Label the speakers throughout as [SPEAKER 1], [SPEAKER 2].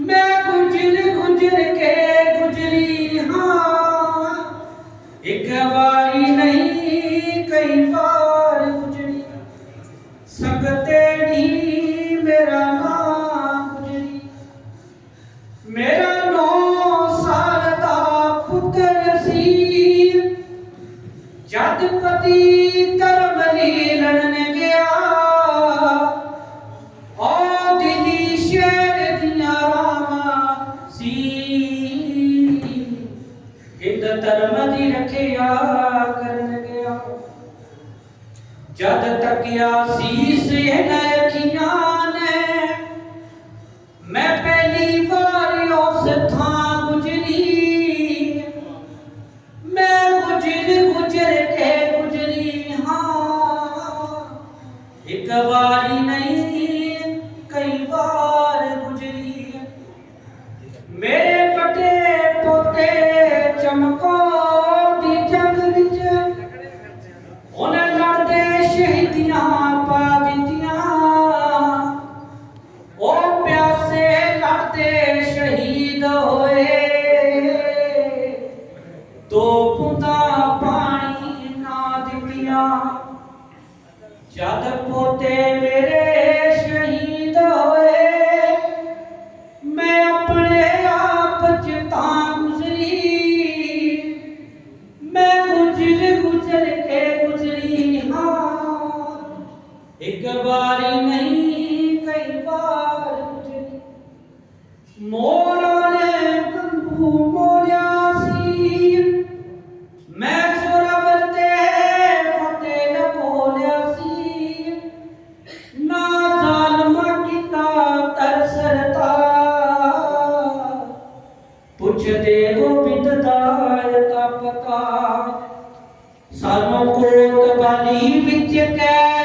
[SPEAKER 1] ਮੈਂ ਗੁਜਰ ਗੁਜਰ ਕੇ ਗੁਜਰੀ ਹਾਂ। ਇੱਕ ਵਾਰੀ ਨਹੀਂ, ਕਈ ਵਾਰ ਗੁਜਰੀ। ਸਕਤੇ ਨਹੀਂ ਮੇਰਾ ਨਾਮ ਗੁਜਰੀ। ਮੇਰਾ ਨੌ ਸਾਲ ਦਾ ਪੁੱਤਰ ਸੀ। ਜਦ ਪਤੀ ਧਰਮ ਦੀ ਰੱਖਿਆ ਕਰਨ ਗਿਆ ਜਦ ਤੱਕਿਆ ਸੀਸ ਇਹਨਾਂ ਅੱਖੀਆਂ ਨੇ ਮੈਂ ਜਦ ਪੋਤੇ ਮੇਰੇ ਸ਼ਹੀਦ ਹੋਏ, ਮੈਂ ਆਪਣੇ ਆਪ ਚ ਤਾਂ ਗੁਜ਼ਰੀ। ਮੈਂ ਗੁਜ਼ਰ ਗੁਜ਼ਰ ਕੇ ਗੁਜ਼ਰੀ ਹਾਂ। ਇੱਕ ਵਾਰੀ ਨਹੀਂ, ਕਈ ਵਾਰ ਗੁਜ਼ਰੀ। ਮੋਰਾਂ ਤਰਸਰਤਾ ਪੁੱਛਦੇ ਗੋਬਿੰਦ ਦਾ ਤਾ ਸਾਨੂੰ ਕੋਟ ਬਾਲੀ ਵਿੱਚ ਕੈਦ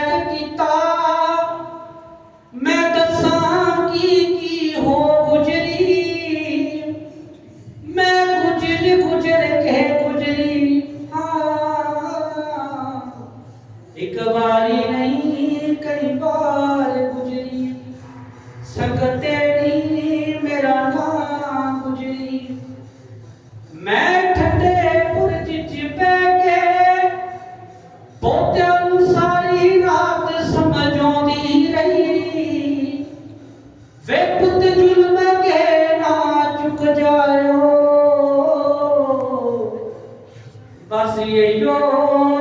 [SPEAKER 1] ਬਸ ਇਹੋ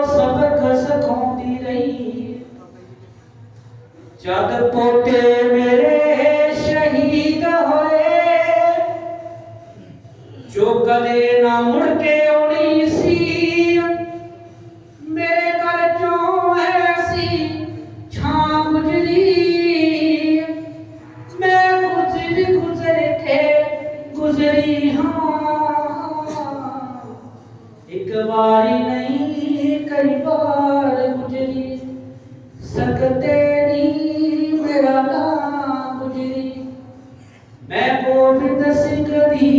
[SPEAKER 1] ਸਬਕ ਸਿਖਾਉਂਦੀ ਰਹੀ। ਜਦ ਪੋਤੇ ਮੇਰੇ ਸ਼ਹੀਦ ਹੋਏ। ਜੋ ਕਦੇ ਨਾ ਮੁੜ ਕੇ ਸਕਤੇ ਨਹੀਂ ਮੇਰਾ ਨਾਮ ਗੁਜਰੀ। ਮੈਂ ਗੋਬਿੰਦ ਸਿੰਘ ਦੀ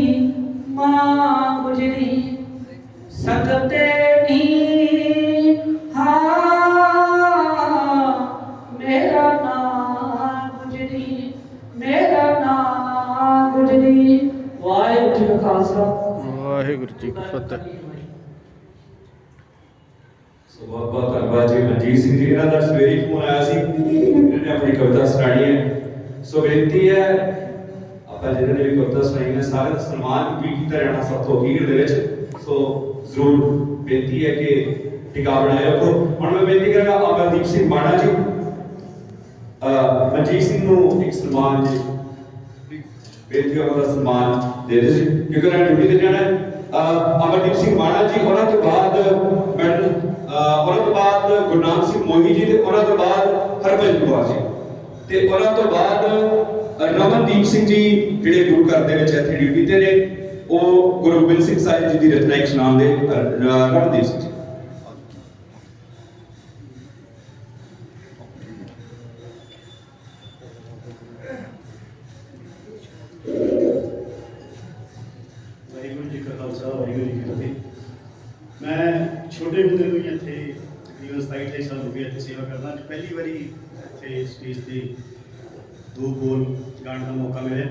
[SPEAKER 1] ਮਾਂ ਗੁਜਰੀ। ਸਕਤੇ ਨਹੀਂ ਹਾਂ ਮੇਰਾ ਨਾਮ ਗੁਜਰੀ ਮੇਰਾ ਨਾਮ ਗੁਜਰੀ। ਵਾਹਿਗੁਰੂ ਜੀ ਕਾ ਖਾਲਸਾ।
[SPEAKER 2] ਵਾਹਿਗੁਰੂ ਜੀ ਕੀ ਫਤਿਹ।
[SPEAKER 3] ਸੋ ਬਹੁਤ ਬਹੁਤ ਜੀ ਮਨਜੀਤ ਸਿੰਘ ਜੀ, ਇਹਨਾਂ ਦਾ ਸਵੇਰੇ ਫੋਨ ਆਇਆ ਸੀ ਇਹਨਾਂ ਨੇ ਆਪਣੀ ਕਵਿਤਾ ਸੁਣਾਣੀ ਹੈ। ਸੋ ਬੇਨਤੀ ਹੈ, ਆਪਾਂ ਜਿਹਨਾਂ ਨੇ ਵੀ ਕਵਿਤਾ ਸੁਣਾਈ ਹੈ ਸਾਰਿਆਂ ਦਾ ਸਨਮਾਨ ਵੀ ਕੀਤਾ ਜਾਣਾ ਸਭ ਤੋਂ ਅਖੀਰ ਦੇ ਵਿੱਚ। ਸੋ ਜ਼ਰੂਰ ਬੇਨਤੀ ਹੈ ਕਿ ਟਿਕਾ ਬਣਾਏ ਰੱਖੋ। ਹੁਣ ਮੈਂ ਬੇਨਤੀ ਕਰਾਂਗਾ ਅਮਰਦੀਪ ਸਿੰਘ ਬਾਣਾ ਜੀ। ਮਨਜੀਤ ਸਿੰਘ ਨੂੰ ਇੱਕ ਸਨਮਾਨ ਜੀ। ਬੇਨਤੀ ਹੈ ਉਹਦਾ ਸਨਮਾਨ ਦੇ ਦਿਓ ਜੀ, ਕਿਉਂਕਿ ਉਹਨਾਂ ਡਿਊਟੀ ਤੇ ਜਾਣਾ ਹੈ। ਅਮਰਦੀਪ ਸਿੰਘ ਬਾਣਾ ਜੀ, ਉਹਨਾਂ ਤੋਂ ਬਾਅਦ ਮੈਡਮ ਉਹਨਾਂ ਤੋਂ ਬਾਅਦ ਗੁਰਨਾਮ ਸਿੰਘ ਮੋਹੀ ਜੀ ਤੇ ਉਹਨਾਂ ਤੋਂ ਬਾਅਦ ਹਰਭਜਨ ਕੌਰ ਜੀ। ਤੇ ਉਹਨਾਂ ਤੋਂ ਬਾਅਦ ਰਮਨਦੀਪ ਸਿੰਘ ਜੀ ਜਿਹੜੇ ਗੁਰੂ ਘਰ ਦੇ ਵਿੱਚ ਇੱਥੇ ਡਿਊਟੀ ਤੇ ਨੇ ਉਹ ਗੁਰੂ ਗੋਬਿੰਦ ਸਿੰਘ ਸਾਹਿਬ ਜੀ ਦੀ ਰਚਨਾ ਇੱਕ ਨਾਮ ਦੇ ਅਹ, ਰਮਨਦੀਪ ਸਿੰਘ
[SPEAKER 4] ਛੋਟੇ ਹੁੰਦੇ ਤੋਂ ਹੀ ਇੱਥੇ ਤਕਰੀਬਨ 27 28 ਸਾਲ ਹੋ ਗਏ ਇੱਥੇ ਸੇਵਾ ਕਰਦਾ ਪਹਿਲੀ ਵਾਰੀ ਇੱਥੇ ਸਟੇਜ ਤੇ ਦੋ ਬੋਲ ਗਾਣ ਦਾ ਮੌਕਾ ਮਿਲਿਆ।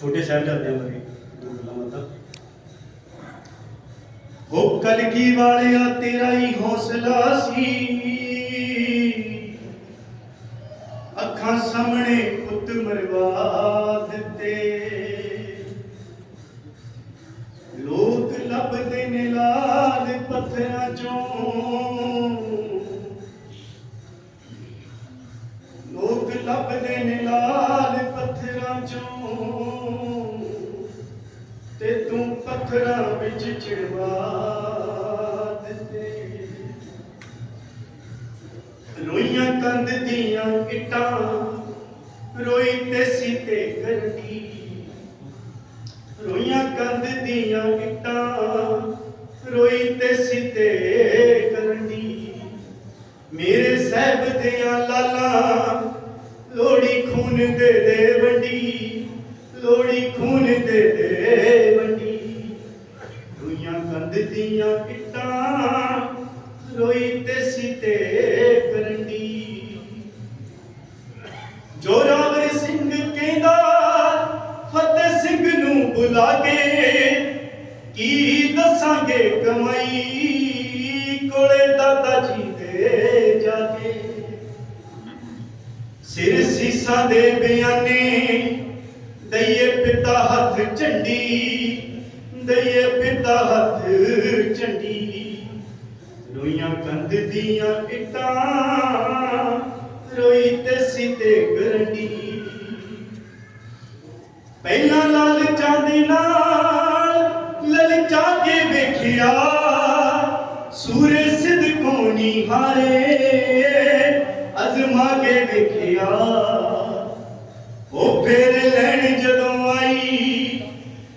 [SPEAKER 4] ਛੋਟੇ ਸਾਹਿਬਜ਼ਾਦਿਆਂ ਬਾਰੇ ਦੋ ਗੱਲਾਂ ਮਤਲਬ ਹੋ ਕਲਗੀ ਵਾਲਿਆ, ਤੇਰਾ ਹੀ ਹੌਸਲਾ ਸੀ। ਲੱਭਦੇ ਨੇ ਲਾਲ ਪੱਥਰਾਂ ਚੋਂ। ਤੇ ਤੂੰ ਪੱਥਰਾਂ ਵਿੱਚ ਚਿੜਵਾ ਦਿੱਤੇ। ਰੋਈਆਂ ਕੰਧ ਦੀਆਂ ਇੱਟਾਂ, ਰੋਈ ਤੇ ਸੀਤੇ ਕਰਦੀ ਰੋਈਆਂ ਕੰਧ ਦੀਆਂ ਇੱਟਾਂ, ਰੋਈ ਤੇ ਸੀਤੇ ਕਰਦੀ ਮੇਰੇ ਸਹਿਬ ਦੀਆਂ ਲਾਲਾਂ ਲੋੜੀ ਖੂਨ ਦੇ ਦੇ ਵੰਡੀ। ਲੋੜੀ ਖੂਨ ਦੇ ਦੇ ਵੰਡੀ। ਰੋਈਆਂ ਕੰਧ ਦੀਆਂ ਕਿੱਟਾਂ, ਰੋਈ ਤੇ ਸੀਤੇ ਕਰੰਡੀ। ਜੋਰਾਵਰ ਸਿੰਘ ਕਹਿੰਦਾ, ਫਤਿਹ ਸਿੰਘ ਨੂੰ ਬੁਲਾ ਕੇ ਕੀ ਦੱਸਾਂਗੇ ਕਮਾਈ? ਕੋਲੇ ਦਾਦਾ ਜੀ ਦੇ ਜਾ ਕੇ। ਸਿਰ ਸੀਸਾਂ ਦੇ ਬਿਆਨੇ, ਦਈਏ ਪਿਤਾ ਹੱਥ ਝੰਡੀ, ਦਈਏ ਪਿਤਾ ਹੱਥ ਝੰਡੀ। ਰੋਈਆਂ ਕੰਧ ਦੀਆਂ ਇੱਟਾਂ, ਰੋਈ ਤੇ ਸੀਤੇ ਗਰੰਡੀ। ਪਹਿਲਾਂ ਲਾਲਚਾਂ ਦੇ ਨਾਲ ਲਲਚਾ ਕੇ ਵੇਖਿਆ, ਸੂਰੇ ਸਿੱਧ ਕੋਣੀ ਹਾਰੇ। ਅਜ਼ਮਾ ਕੇ ਵੇਖਿਆ ਉਹ ਫੇਰ ਲੈਣ ਜਦੋਂ ਆਈ,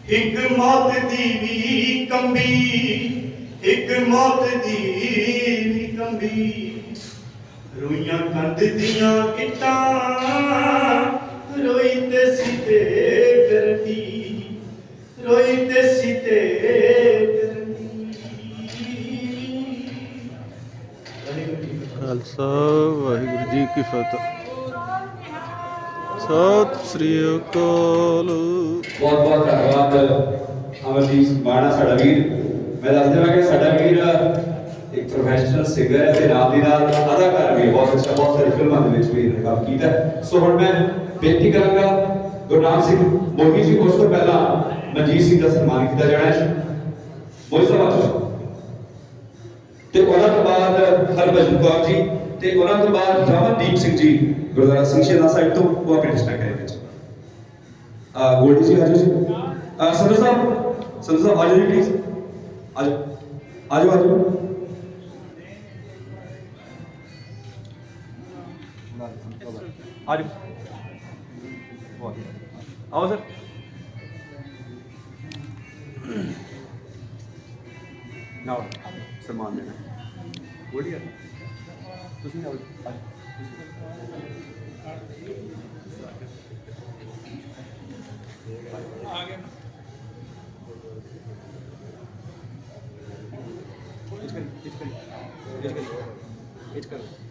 [SPEAKER 4] ਇੱਕ ਮੌਤ ਦੀ ਵੀ ਕੰਬੀ, ਇੱਕ ਮੌਤ ਦੀ ਵੀ ਕੰਬੀ। ਰੋਈਆਂ ਕੰਧ ਦੀਆਂ ਇੱਟਾਂ ਰੋਈ ਤੇ ਸੀਤੇ ਕਰਦੀ ਰੋਈ ਤੇ ਸੀਤੇ ਕਰਦੀ
[SPEAKER 2] ਖਾਲਸਾ। ਕੀ ਫਤਿਹ। ਸਤਿ ਸ੍ਰੀ ਅਕਾਲ।
[SPEAKER 3] ਬਹੁਤ ਬਹੁਤ ਧੰਨਵਾਦ। ਅਮਰਜੀਤ ਬਾਣਾ ਸਾਡਾ ਵੀਰ। ਮੈਂ ਦੱਸ ਦੇਵਾਂ ਕਿ ਸਾਡਾ ਵੀਰ ਇੱਕ ਪ੍ਰੋਫੈਸ਼ਨਲ ਸਿੰਗਰ ਹੈ ਤੇ ਨਾਲ ਦੀ ਨਾਲ ਅਦਾਕਾਰ ਵੀ ਬਹੁਤ ਅੱਛਾ, ਬਹੁਤ ਸਾਰੀ ਫਿਲਮਾਂ ਦੇ ਵਿੱਚ ਵੀ ਕੰਮ ਕੀਤਾ। ਸੋ ਹੁਣ ਮੈਂ ਬੇਨਤੀ ਕਰਾਂਗਾ ਗੁਰਨਾਮ ਸਿੰਘ ਮੋਹੀ ਜੀ, ਉਸ ਤੋਂ ਪਹਿਲਾਂ ਮਨਜੀਤ ਸਿੰਘ ਦਾ ਸਨਮਾਨ ਕੀਤਾ ਜਾਣਾ ਹੈ। ਮੋਹੀ ਸਾਹਿਬ ਤੇ ਉਹਨਾਂ ਤੋਂ ਬਾਅਦ ਹਰਭਜਨ ਕੌਰ ਜੀ ਤੇ ਉਹਨਾਂ ਤੋਂ ਬਾਅਦ ਰਮਨਦੀਪ ਸਿੰਘ ਜੀ ਗੁਰਦੁਆਰਾ ਸਿੰਘ ਸ਼ੇਰਾ ਸਾਹਿਬ ਤੋਂ ਉਹ ਆਪਣੇ ਵਿੱਚ। ਆ, ਗੋਲਡੀ ਜੀ, ਆਜੋ ਜੀ। ਆ, ਸੰਧੂ ਸਾਹਿਬ ਸੰਧੂ ਸਾਹਿਬ, ਆਜੋ ਜੀ ਪਲੀਜ਼ ਆਜੋ ਆਜੋ ਆਜੋ।
[SPEAKER 5] ਆਜੋ। ਆਓ ਸਰ। ਨਾਓ ਸਨਮਾਨ ਦੇਣਾ। ਗੋਲੀ ਆ। ਤੁਸੀਂ ਆਓ ਇਸ ਕਰੀ ਇਸ ਕਰੀ ਇਸ ਕਰੀ ਇਸ ਕਰੀ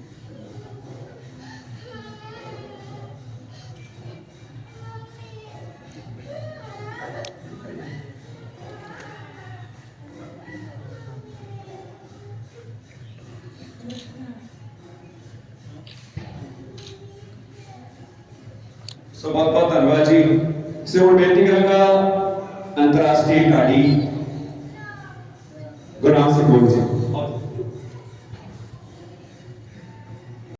[SPEAKER 3] ਸੋ ਬਹੁਤ ਬਹੁਤ ਧੰਨਵਾਦ ਜੀ। ਸੋ ਹੁਣ ਬੇਨਤੀ ਕਰਾਂਗਾ ਅੰਤਰਰਾਸ਼ਟਰੀ ਢਾਡੀ ਗੁਰਨਾਮ ਸਿੰਘ ਗੋਲ ਜੀ।